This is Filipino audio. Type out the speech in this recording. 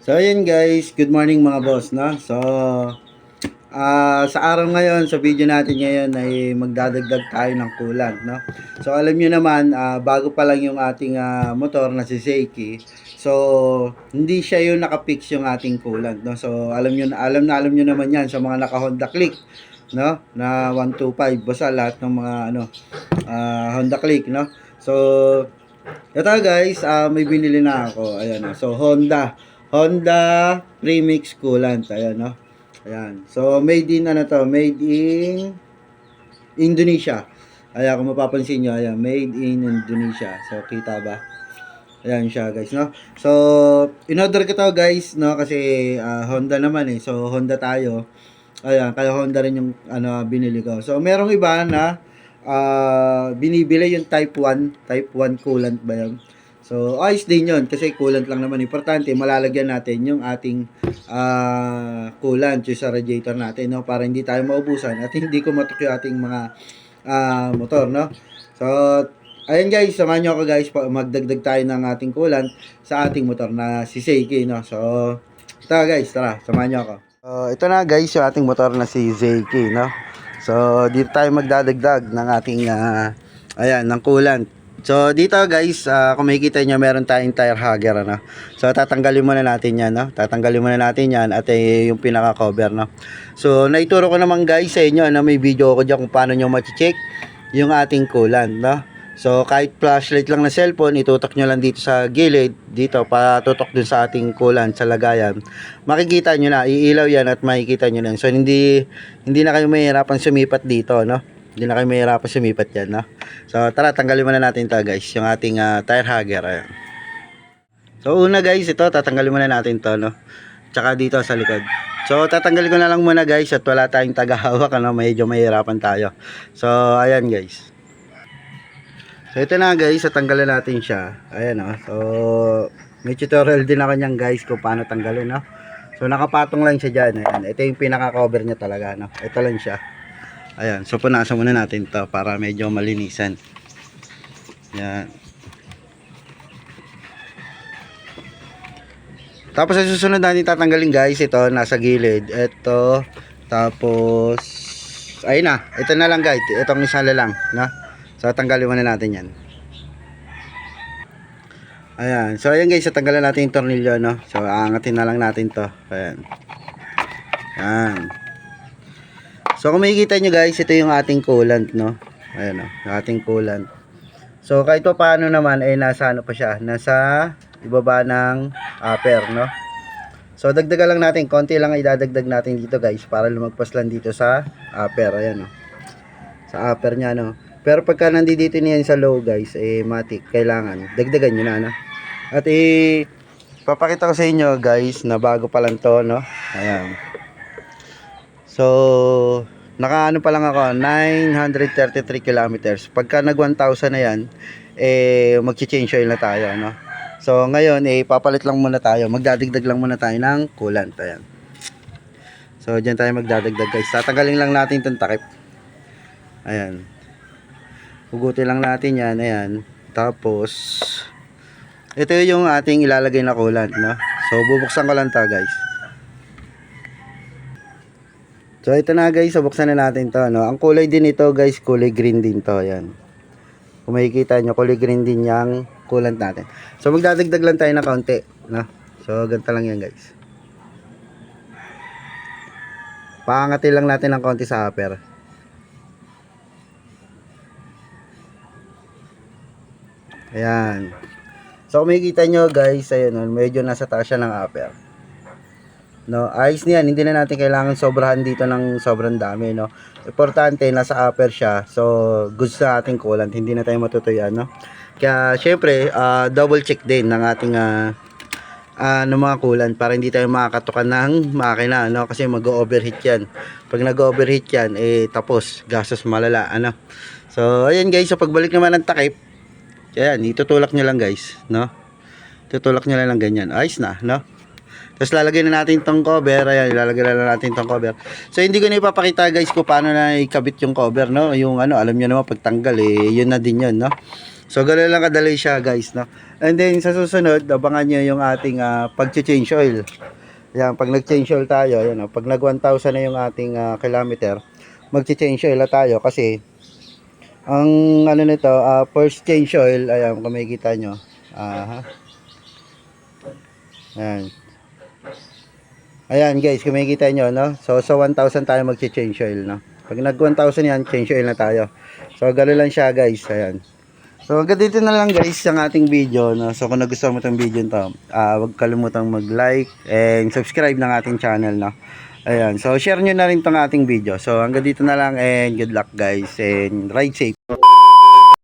So ayun guys, good morning mga boss, no? So ah sa araw ngayon, sa video natin ngayon ay magdadagdag tayo ng coolant, no? So alam niyo naman, ah, bago pa lang yung ating ah, motor na si Seiki. So hindi siya yung nakapix yung ating coolant, no? So alam niyo alam na alam niyo naman 'yan sa mga naka Honda Click, no? Na 125 basta lahat ng mga ano ah, Honda Click, no? So ito guys, ah, may binili na ako. Ayan, no? so Honda Honda Premix Coolant. Ayan, no? Ayan. So, made in, ano to? Made in Indonesia. Ayan, kung mapapansin nyo, ayan, made in Indonesia. So, kita ba? Ayan siya, guys, no? So, in-order ko to, guys, no? Kasi, ah, Honda naman, eh. So, Honda tayo. Ayan, kaya Honda rin yung, ano, binili ko. So, merong iba na, ah, binibili yung Type 1. Type 1 coolant ba yun? So, ayos din yun kasi coolant lang naman. Importante, malalagyan natin yung ating ah coolant yung sa radiator natin, no? Para hindi tayo maubusan at hindi kumatok yung ating mga ah, motor, no? So, ayun guys, samahan nyo ako guys, magdagdag tayo ng ating coolant sa ating motor na si Seiki, no? So, ito guys, tara, samahan nyo ako. So, ito na guys, yung ating motor na si Seiki, no? So, dito tayo magdadagdag ng ating, ah, ayan, ng coolant. So, dito guys, ah, kung makikita nyo, meron tayong tire hugger, ano? So, tatanggalin muna natin yan, no? Tatanggalin muna natin yan at eh, yung pinaka-cover, no? So, naituro ko naman guys sa inyo, na may video ko dyan kung paano nyo ma-check yung ating coolant, no? So, kahit flashlight lang na cellphone, itutok nyo lang dito sa gilid, dito, patutok dun sa ating coolant, sa lagayan. Makikita nyo na, iilaw yan at makikita nyo na. So, hindi, hindi na kayo mahirapan sumipat dito, no? Hindi na kayo mahirapan sumipat yan, no? So, tara, tanggalin muna natin to guys, yung ating ah, tire hugger, ayan. So, una guys, ito, tatanggalin muna natin to, no? Tsaka dito sa likod. So, tatanggalin ko na lang muna guys at wala tayong tagahawak, ano? Medyo mahirapan tayo. So, ayan guys. So, ito na guys, tatanggalin natin siya. Ayan, oh. So, may tutorial din ako niyan guys kung paano tanggalin, no? So, nakapatong lang siya dyan. Ayan. Ito yung pinaka-cover niya talaga, no? Ito lang siya. Ayan. So, punasan muna natin to para medyo malinisan. Ayan. Tapos sa susunod natin tatanggalin guys, ito nasa gilid. Ito, tapos ayun na, ito na lang guys. Itong isa lang, no? So tanggalin muna natin 'yan. Ayan. So ayan guys, tanggalan natin yung tornilyo, no? So aangatin na lang natin 'to. Ayan. Ayan. So kung makikita nyo guys, ito yung ating coolant, no? Ayan, no? Yung ating coolant. So kahit pa paano naman, ay nasa ano pa siya? Nasa ibaba ng upper, no? So dagdagan lang natin, konti lang idadagdag natin dito guys para lumagpas lang dito sa upper, ayan, no? Sa upper niya, no? Pero pagka nandito niyan sa low guys, eh matik, kailangan dagdagan nyo na, no? At eh, papakita ko sa inyo guys na bago pa lang to, no? Ayan. So, nakaano pa lang ako, 933 kilometers. Pagka nag 1,000 na yan, eh, mag-change oil na tayo, no? So, ngayon, eh, papalit lang muna tayo. Magdadagdag lang muna tayo ng coolant. Ayan. So, dyan tayo magdadagdag, guys. Tatanggalin lang natin itong takip. Ayan. Hugutin lang natin yan. Ayan. Tapos, ito yung ating ilalagay na coolant, no? So, bubuksan ko lang to, guys. So ito na guys, so na natin to, no. Ang kulay din ito, guys, kulay green din to, ayan. Kung makikita nyo, kulay green din yung coolant natin. So magdadagdag lang tayo ng kaunti, no. So ganito lang yan, guys. Paangatin lang natin ng kaunti sa upper. Ayan. So makikita nyo, guys, ayun, no, medyo nasa taas siya ng upper. No, ayos niyan, hindi na natin kailangan sobrahan dito ng sobrang dami, no. Importante nasa upper siya. So, good sa ating coolant, hindi na tayo matutuyuan, no. Kaya syempre, ah, double check din ng ating ah ah, ng mga coolant para hindi tayo makakatukan ng makina, no, kasi mag-overheat 'yan. Pag nag-overheat 'yan, eh tapos gastos malala, ano. So, ayan guys, so pagbalik naman ng takip, ayan, itutulak nyo lang guys, no. Tutulak nyo lang ng ganyan. Ayos na, no. Tapos lalagyan na natin tong cover. Ayan, ilalagay na natin tong cover. So hindi ko na ipapakita guys kung paano na ikabit yung cover, no? Yung ano, alam niyo naman pagtanggal eh, yun na din yun, no? So ganoon lang kadali siya guys, no? And then sa susunod, abangan niyo yung ating ah, pag-change oil. Yan, pag nag-change oil tayo, yan, oh, pag nag 1,000 na yung ating ah, kilometer, mag-change oil na tayo kasi ang ano nito, ah, first change oil, ayan, kung makikita nyo. Aha. Ayan. Ayan guys, kung makikita nyo, no? So, sa 1,000 tayo mag-change oil, no? Pag nag 1,000 yan, change oil na tayo. So, gano'n lang siya guys, ayan. So, hanggang dito na lang guys ang ating video, no? So, kung nagustuhan mo itong video to, ah, huwag kalimutang mag-like and subscribe ng ating channel, no? Ayan, so share nyo na rin tong ating video. So, hanggang dito na lang and good luck guys and ride safe.